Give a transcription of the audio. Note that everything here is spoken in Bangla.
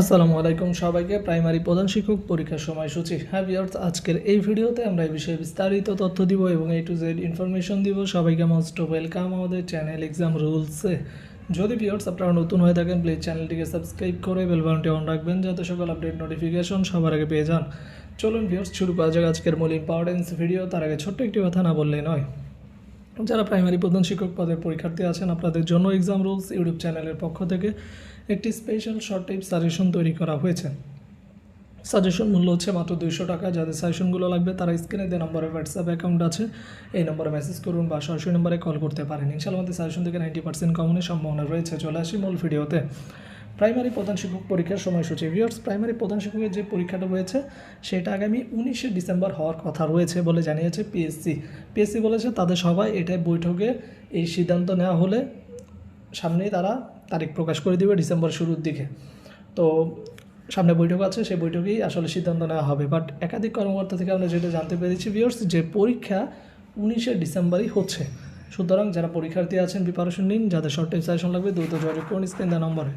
আসসালামু আলাইকুম সবাইকে। প্রাইমারি প্রধান শিক্ষক পরীক্ষার সময়সূচি। হ্যাঁ ভিউয়ার্স আজকের এই ভিডিওতে আমরা এই বিষয়ে বিস্তারিত তথ্য দিব এবং এ টু জেড ইনফরমেশন দিব। সবাইকে মোস্ট ওয়েলকাম আমাদের চ্যানেল এক্সাম রুলসে যদি ভিউয়ার্স আপনারা নতুন হয়ে থাকেন প্লিজ চ্যানেলটিকে সাবস্ক্রাইব করে বেল বাটনটি অন রাখবেন যাতে সকল আপডেট নোটিফিকেশন সবার আগে পেয়ে যান। চলুন ভিউয়ার্স শুরু করা যাক আজকের মূল ইম্পর্টেন্স ভিডিও তার আগে ছোট্ট একটি কথা না বললেই নয়। যারা প্রাইমারি প্রধান শিক্ষক পদের পরীক্ষার্থী আছেন, আপনাদের জন্য এক্সাম রুলস ইউটিউব চ্যানেলের পক্ষ থেকে একটি স্পেশাল শর্ট টাইপ সাজেশন তৈরি করা হয়েছে। সাজেশন মূল্য হচ্ছে মাত্র দুইশো টাকা। যাদের সাজেশনগুলো লাগবে, তারা স্ক্রিনে যে নম্বরে হোয়াটসঅ্যাপ অ্যাকাউন্ট আছে। এই নম্বরে মেসেজ করুন বা সরাসরি নম্বরে কল করতে পারেন। ইনশাআল্লাহ আমাদের সাজেশন থেকে নাইনটি পার্সেন্ট কমনের সম্ভাবনা রয়েছে। চলে আসি মূল ভিডিওতে প্রাইমারি প্রধান শিক্ষক পরীক্ষার সময়সূচি। ভিউয়ার্স প্রাইমারি প্রধান শিক্ষকের যে পরীক্ষাটা রয়েছে সেটা আগামী উনিশে ডিসেম্বর হওয়ার কথা রয়েছে বলে জানিয়েছে পিএসসি পিএসসি বলেছে, তাদের সবাই এটাই বৈঠকে এই সিদ্ধান্ত নেওয়া হলে সামনেই তারা তারিখ প্রকাশ করে দিবে ডিসেম্বর শুরুর দিকে। তো সামনে বৈঠক আছে, সেই বৈঠকেই আসলে সিদ্ধান্ত নেওয়া হবে। বাট একাধিক কর্মকর্তা থেকে আমরা যেটা জানতে পেরেছি বিয়র্স যে পরীক্ষা উনিশে ডিসেম্বরই হচ্ছে। সুতরাং যারা পরীক্ষার্থী আছেন প্রিপারেশন নিন, যাদের শর্ট টাইম সাজেশন লাগবে, দ্রুত যোগাযোগ করুন স্ক্রিন দেওয়া নম্বরে।